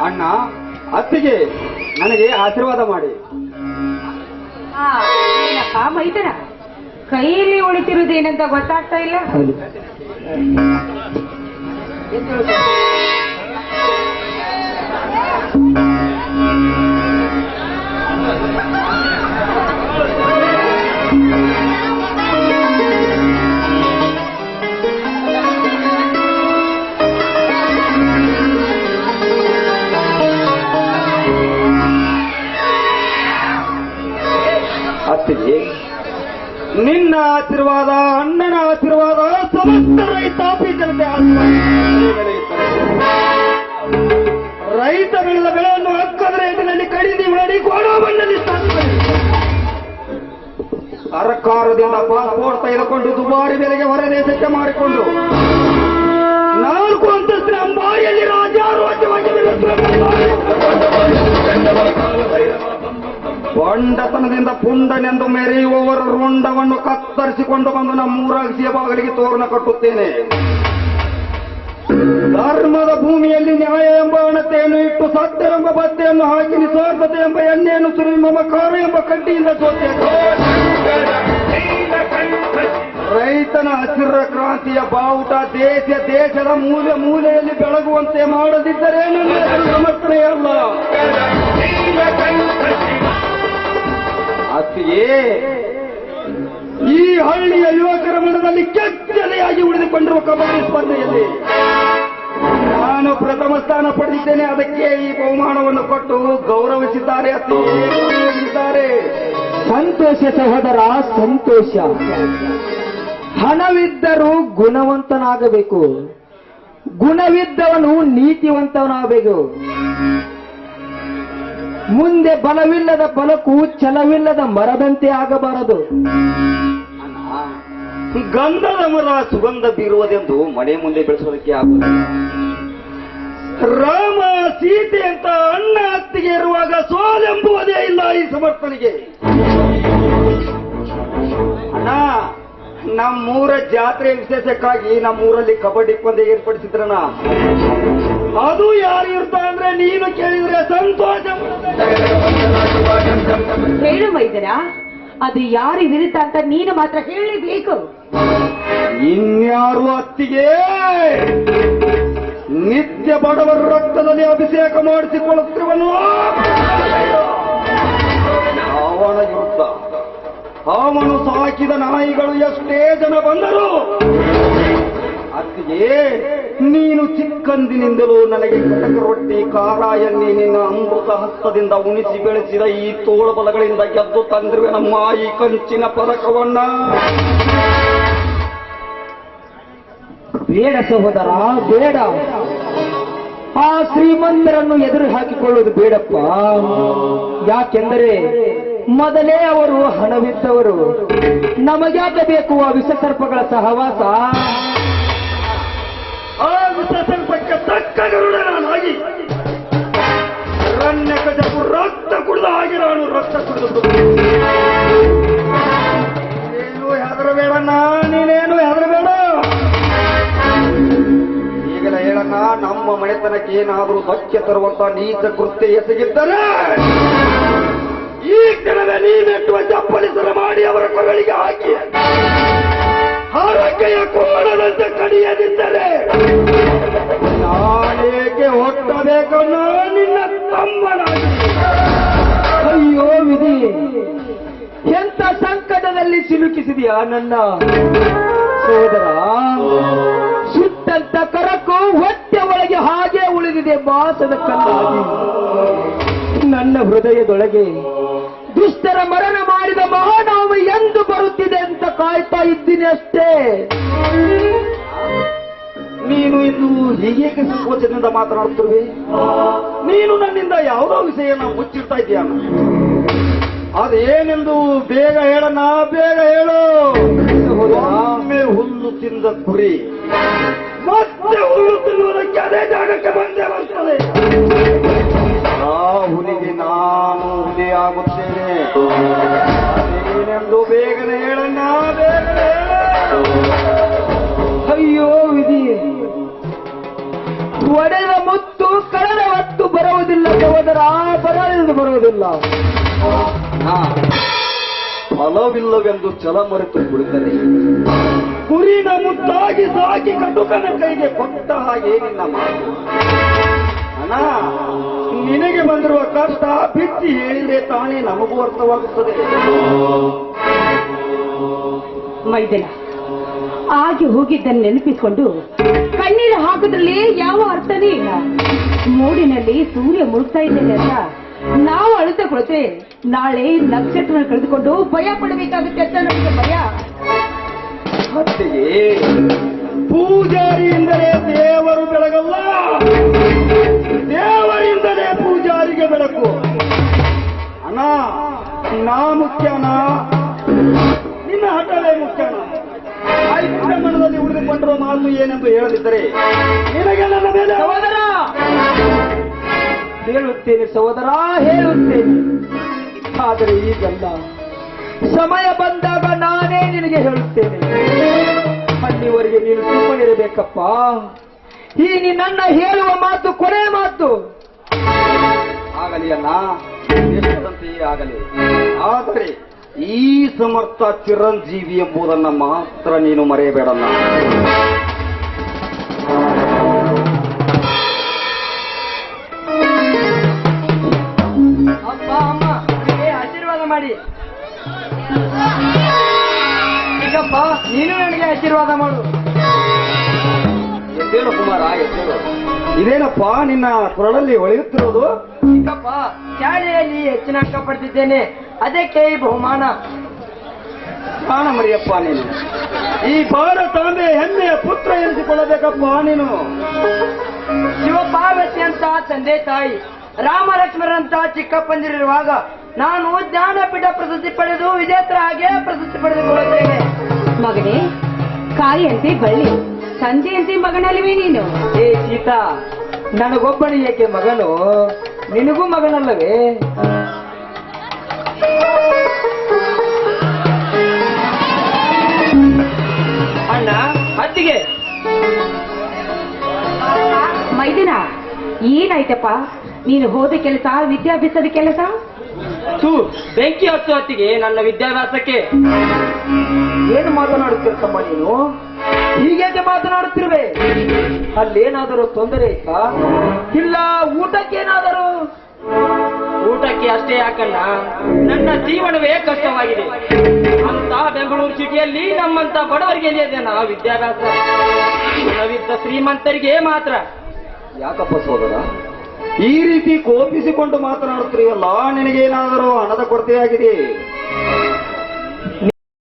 ಅಣ್ಣ ಅತ್ತಿಗೆ ನನಗೆ ಆಶೀರ್ವಾದ ಮಾಡಿ. ಮೈದನ? ಕೈಯಲ್ಲಿ ಉಳಿತಿರುವುದೇನಂತ ಗೊತ್ತಾಗ್ತಾ ಇಲ್ಲ? ಅತ್ತಿಗೆ ನಿನ್ನ ಆಶೀರ್ವಾದ, ಅಣ್ಣನ ಆಶೀರ್ವಾದ, ಸಮಸ್ತ ರೈತಾಪಿ ಜನತೆ. ರೈತ ಬೆಳೆದ ಬೆಳೆಯನ್ನು ಹಕ್ಕದ ಇದರಲ್ಲಿ ಖರೀದಿ ಮಾಡಿ ಗೋಡಾವನ್ನಲ್ಲಿ ಸ್ಥಾಪಿಸಬೇಕು ಸರ್ಕಾರದಿಂದ ಪಾಸ್ಪೋರ್ಟ್ ತೆಗೆದುಕೊಂಡು ದುಬಾರಿ ಬೆಲೆಗೆ ಹೊರದೇಶಕ್ಕೆ ಮಾಡಿಕೊಂಡು ನಾಲ್ಕು ಅಂತಸ್ತಿನ ಅಂಬಾರಿಯಲ್ಲಿ ರಾಜಾರೋಗ್ಯವಾಗಿ ಬಂಡತನದಿಂದ ಪುಂಡನೆಂದು ಮೆರೆಯುವವರ ರುಂಡವನ್ನು ಕತ್ತರಿಸಿಕೊಂಡು ಬಂದು ನಮ್ಮೂರಾಗಿಸಿಯ ಬಾಗಿಲಿಗೆ ತೋರಣ ಕಟ್ಟುತ್ತೇನೆ. ಧರ್ಮದ ಭೂಮಿಯಲ್ಲಿ ನ್ಯಾಯ ಎಂಬ ಅಣತೆಯನ್ನು ಇಟ್ಟು ಎಂಬ ಬತ್ತೆಯನ್ನು ಹಾಕಿ ನಿಸ್ವಾರ್ಥತೆ ಎಂಬ ಎಣ್ಣೆಯನ್ನು ಸುರಿ ಮಮಕಾರ ಎಂಬ ಕಡ್ಡಿಯಿಂದ ಸೋತೆ. ರೈತನ ಹಸಿರ ಕ್ರಾಂತಿಯ ಬಾವುಟ ದೇಶ ದೇಶದ ಮೂಲೆ ಮೂಲೆಯಲ್ಲಿ ಬೆಳಗುವಂತೆ ಮಾಡದಿದ್ದರೆ ನನ್ನ ಹೆಸರು ಸಮರ್ಥನೆಯಲ್ಲ ಕೆಚ್ಚಲೆಯಾಗಿ ಉಳಿದುಕೊಂಡಿರುವ ಕಬಡ್ಡಿ ಸ್ಪರ್ಧೆಯಲ್ಲಿ ನಾನು ಪ್ರಥಮ ಸ್ಥಾನ ಪಡೆದಿದ್ದೇನೆ. ಅದಕ್ಕೆ ಈ ಬಹುಮಾನವನ್ನು ಕೊಟ್ಟು ಗೌರವಿಸಿದ್ದಾರೆ. ಗೌರವಿಸಿದ್ದಾರೆ. ಸಂತೋಷ ಸಹೋದರ, ಸಂತೋಷ. ಹಣವಿದ್ದರೂ ಗುಣವಂತನಾಗಬೇಕು. ಗುಣವಿದ್ದವನು ನೀತಿವಂತನಾಗಬೇಕು. ಮುಂದೆ ಬಲವಿಲ್ಲದ ಬಲಕು ಛಲವಿಲ್ಲದ ಮರದಂತೆ ಆಗಬಾರದು. ಗಂಧದ ಮರ ಸುಗಂಧ ಬೀರುವುದೆಂದು ಮನೆ ಮುಂದೆ ಬೆಳೆಸೋದಕ್ಕೆ ಆಗುತ್ತೆ ರಾಮ ಸೀತೆ ಅಂತ ಅಣ್ಣ ಅತ್ತಿಗೆ ಇರುವಾಗ ಸೋಲೆಂಬುವುದೇ ಇಲ್ಲ ಈ ಸಮರ್ಥನಿಗೆ. ಅಣ್ಣ, ನಮ್ಮೂರ ಜಾತ್ರೆ ವಿಶೇಷಕ್ಕಾಗಿ ನಮ್ಮೂರಲ್ಲಿ ಕಬಡ್ಡಿ ಪಂದ್ಯ ಏರ್ಪಡಿಸಿದ್ರಣ ಅದು ಯಾರು ಇರ್ತಾ ಅಂದ್ರೆ ನೀನು ಕೇಳಿದ್ರೆ ಸಂತೋಷ. ಹೇಳು ಮೈದನ ಅದು ಯಾರಿ ವಿರುದ್ಧ ಅಂತ ನೀನು ಮಾತ್ರ ಹೇಳಬೇಕು. ಇನ್ಯಾರು ಅತ್ತಿಗೆ ನಿತ್ಯ ಬಡವರ ರಕ್ತದಲ್ಲಿ ಅಭಿಷೇಕ ಮಾಡಿಸಿಕೊಳ್ಳುತ್ತಿರುವನು? ಅವನ ಯುದ್ಧ ಅವನು ಸಾಕಿದ ನಾಯಿಗಳು ಎಷ್ಟೇ ಜನ ಬಂದರು ಅತ್ತಿಗೆ ನೀನು ಚಿಕ್ಕಂದಿನಿಂದಲೂ ನನಗೆ ಕಟಕ ರೊಟ್ಟಿ ಕಾರಾಯ ನಿನ್ನ ಅಮೃತ ಹಸ್ತದಿಂದ ಉಣಿಸಿ ಬೆಳೆಸಿದ ಈ ತೋಳಬಲಗಳಿಂದ ಗೆದ್ದು ತಂದಿರುವ ನಮ್ಮ ಈ ಕಂಚಿನ ಪದಕವನ್ನ. ಬೇಡ ಸಹೋದರ, ಬೇಡ. ಆ ಶ್ರೀಮಂತರನ್ನು ಎದುರು ಹಾಕಿಕೊಳ್ಳುವುದು ಬೇಡಪ್ಪ. ಯಾಕೆಂದರೆ ಮೊದಲೇ ಅವರು ಹಣವಿದ್ದವರು. ನಮಗ್ಯಾಕೆ ಬೇಕು ಆ ವಿಷಸರ್ಪಗಳ ಸಹವಾಸ? ತಕ್ಕ ಗರುಡನಾಗಿ ರಣ್ಯ ಕಜಪು ರಕ್ತ ಕುಡಿದ ಹಾಗೆ ನಾನು ರಕ್ತ ಕುಡಿದು ಏನು ಹೆದರಬೇಡ ನೀನೇನು ಹೆದರಬೇಡ. ಈಗಲೇ ಹೇಳಣ್ಣ ನಮ್ಮ ಮನೆತನಕ್ಕೆ ಏನಾದರೂ ಸತ್ಯ ತರುವಂತ ನೀಚ ಕೃತ್ಯ ಎಸಗಿದ್ದರೆ? ಈ ಕಡೆ ನೀನೆಟ್ಟುವ ಚಪ್ಪಲಿಸರ ಮಾಡಿ ಅವರ ಕೊರಳಿಗೆ ಹಾಕಿ. ಆರೋಗ್ಯ ಕೋಣದಂತೆ ಕಡಿಯದಿದ್ದರೆ ನಾನೇಕೆ ನಾನು ನಿನ್ನ ತಮ್ಮನಾಗಿ. ಅಯ್ಯೋ ವಿಧಿ. ಎಂತ ಸಂಕಟದಲ್ಲಿ ಸಿಲುಕಿಸಿದೆಯಾ ನನ್ನ ಸೋದರ? ಸುತ್ತಂತ ಕರಕು ಹೊಟ್ಟೆ ಒಳಗೆ ಹಾಗೆ ಉಳಿದಿದೆ ಮಾಸದ ಕಲ್ಲಾಗಿ ನನ್ನ ಹೃದಯದೊಳಗೆ ದುಷ್ಟರ ಮರಣ ಮಾಡಿದ ಮಹಾನಾಮ ಎಂದು ಬರುತ್ತಿದೆ ಅಂತ ಕಾಯ್ತಾ ಇದ್ದೀನಿ ಅಷ್ಟೇ. ನೀನು ಇಂದು ಹೇಗೆ ಸಂಕೋಚದಿಂದ ಮಾತನಾಡುತ್ತಿರುವೆ? ನೀನು ನನ್ನಿಂದ ಯಾವುದೋ ವಿಷಯನ ಮುಚ್ಚಿಡ್ತಾ ಇದೆಯಾ ಅದೇನೆಂದು ಬೇಗ ಹೇಳನ ಬೇಗ ಹೇಳು. ಒಮ್ಮೆ ಹುಲ್ಲು ತಿಂದ ಕುರಿ. ಮತ್ತೆ ಹುಲ್ಲು ತಿನ್ನುವುದಕ್ಕೆ ಅದೇ ಜಾಗಕ್ಕೆ ಬಂದೇ ಬರ್ತದೆ. ಆ ಹುಲಿಗೆ ನಾನು ಹುಲಿ ಒಡೆದ ಮುತ್ತು ಕಳೆದ ಹೊತ್ತು ಬರುವುದಿಲ್ಲ ಸೋದರ ಬರಲಿದ್ದು ಬರುವುದಿಲ್ಲ. ಫಲವಿಲ್ಲವೆಂದು ಛಲ ಮರೆತು ಕುಳಿತರೆ ಕುರಿನ ಮುತ್ತಾಗಿ ಸಾಕಿ ಕಟುಕನ ಕೈಗೆ ಕೊಟ್ಟ ಹಾಗೆ ನಿನ್ನ ಮಾತು. ಅಣ್ಣ ನಿನಗೆ ಬಂದಿರುವ ಕಷ್ಟ ಬಿಚ್ಚಿ ಹೇಳಿದ್ರೆ ತಾನೇ ನಮಗೂ ಅರ್ಥವಾಗುತ್ತದೆ. ಮೈದನ ಆಗಿ ಹೋಗಿದ್ದನ್ನು ನೆನಪಿಸಿಕೊಂಡು ಕಣ್ಣೀರು ಹಾಕೋದ್ರಲ್ಲಿ ಯಾವ ಅರ್ಥನೇ ಇಲ್ಲ. ಮೂಡಿನಲ್ಲಿ ಸೂರ್ಯ ಮುಳುಗ್ತಾ ಇದ್ದೇನೆ ಅಂತ ನಾವು ಅಳುತ್ತಾ ಕೊಡುತ್ತೆ ನಾಳೆ ನಕ್ಷತ್ರ ಕಳೆದುಕೊಂಡು ಭಯ ಪಡಬೇಕಾಗುತ್ತೆ ಅಂತ ನಮಗೆ ಭಯ. ಮತ್ತೆಯೇ ಪೂಜಾರಿ ಎಂದರೆ ದೇವರು ಬೆಳಗಲ್ಲ ದೇವರಿಂದಲೇ ಪೂಜಾರಿಗೆ ಬೆಳಕು. ಅಣ್ಣ, ನಾ ಮುಖ್ಯನಾ ನಿನ್ನ ಹಠವೇ ಮುಖ್ಯನ ಮನದಲ್ಲಿ ಉಳಿದುಕೊಂಡಿರುವ ಮಾತು ಏನೆಂದು ಹೇಳದಿದ್ದರೆ ನಿನಗೆ ಸಹೋದರ! ಹೇಳುತ್ತೇನೆ ಸಹೋದರ, ಹೇಳುತ್ತೇನೆ. ಆದರೆ ಈಗಲ್ಲ. ಸಮಯ ಬಂದಾಗ ನಾನೇ ನಿನಗೆ ಹೇಳುತ್ತೇನೆ. ಅಲ್ಲಿವರೆಗೆ ನೀನು ಸುಮ್ಮನಿರಬೇಕಪ್ಪ. ಈ ನಿನ್ನ ಹೇಳುವ ಮಾತು ಕೊನೆ ಮಾತು. ಆಗಲಿ ಅಲ್ಲ ಆಗಲಿ. ಆದರೆ ಈ ಸಮರ್ಥ ಚಿರಂಜೀವಿ ಎಂಬುದನ್ನ ಮಾತ್ರ ನೀನು ಮರೆಯಬೇಡಲ್ಲ. ಆಶೀರ್ವಾದ ಮಾಡಿ. ಈಗಪ್ಪ ನೀನು ನನಗೆ ಆಶೀರ್ವಾದ ಮಾಡು. ಎದ್ದೇಳು ಕುಮಾರ ಎದ್ದೇಳು. ಇದೇನಪ್ಪ ನಿನ್ನ ಕೊರಳಲ್ಲಿ ಹೊಳೆಯುತ್ತಿರೋದು ಈಗಪ್ಪ ಶಾಲೆಯಲ್ಲಿ ಹೆಚ್ಚಿನ ಅಂಕ ಪಡೆದಿದ್ದೇನೆ ಅದಕ್ಕೆ ಈ ಬಹುಮಾನ. ಪ್ರಾಣ ಮರಿಯಪ್ಪ ನೀನು. ಈ ಭಾರತಾಂಬೆ ಹೆಮ್ಮೆಯ ಪುತ್ರ ಎನಿಸಿಕೊಳ್ಳಬೇಕಪ್ಪ ನೀನು. ಶಿವಪಾರ್ವತಿ ಅಂತ ತಂದೆ ತಾಯಿ ರಾಮ ಲಕ್ಷ್ಮಣರಂತ ಚಿಕ್ಕಪ್ಪಂದಿರುವಾಗ ನಾನು ಜ್ಞಾನಪೀಠ ಪ್ರಶಸ್ತಿ ಪಡೆದು ವಿಜೇತರ ಹಾಗೆ ಪ್ರಶಸ್ತಿ ಪಡೆದುಕೊಳ್ಳುತ್ತೇನೆ. ಮಗನೇ ಕಾಯಿಯಂತೆ ಬಳ್ಳಿ ತಂದೆಯಂತೆ ಮಗನಲ್ಲಿವೆ ನೀನು? ಏ ಸೀತಾ ನನಗೊಬ್ಬನು ಏಕೆ ಮಗನು? ನಿನಗೂ ಮಗನಲ್ಲವೇ? ಅಣ್ಣ ಅತ್ತಿಗೆ ಮೈದಿನ ಏನಾಯ್ತಪ್ಪ? ನೀನು ಹೋದ ಕೆಲಸ ವಿದ್ಯಾಭ್ಯಾಸದ ಕೆಲಸ? ತೂ ಬೆಂಕಿ ಹಚ್ಚು ಅತ್ತಿಗೆ ನನ್ನ ವಿದ್ಯಾಭ್ಯಾಸಕ್ಕೆ. ಏನು ಮಾತನಾಡುತ್ತಿರ್ತಮ್ಮ ನೀನು? ಹೀಗೇಕೆ ಮಾತನಾಡುತ್ತಿರುವೆ? ಅಲ್ಲೇನಾದರೂ ತೊಂದರೆ ಆಯ್ತಾ ಇಲ್ಲ ಊಟಕ್ಕೇನಾದರೂ? ಊಟಕ್ಕೆ ಅಷ್ಟೇ ಯಾಕಣ್ಣ ನನ್ನ ಜೀವನವೇ ಕಷ್ಟವಾಗಿದೆ. ಅಂತ ಬೆಂಗಳೂರು ಸಿಟಿಯಲ್ಲಿ ನಮ್ಮಂತ ಬಡವರಿಗೆ ಇದೆಯಾ ವಿದ್ಯಾಭ್ಯಾಸ. ನಾವಿದ್ದ ಶ್ರೀಮಂತರಿಗೆ ಮಾತ್ರ. ಯಾಕಪ್ಪ ಸೋದರ? ಈ ರೀತಿ ಕೋಪಿಸಿಕೊಂಡು ಮಾತನಾಡುತ್ತೀವಲ್ಲ ನಿನಗೇನಾದರೂ ಹಣದ ಕೊರತೆಯಾಗಿದೆ?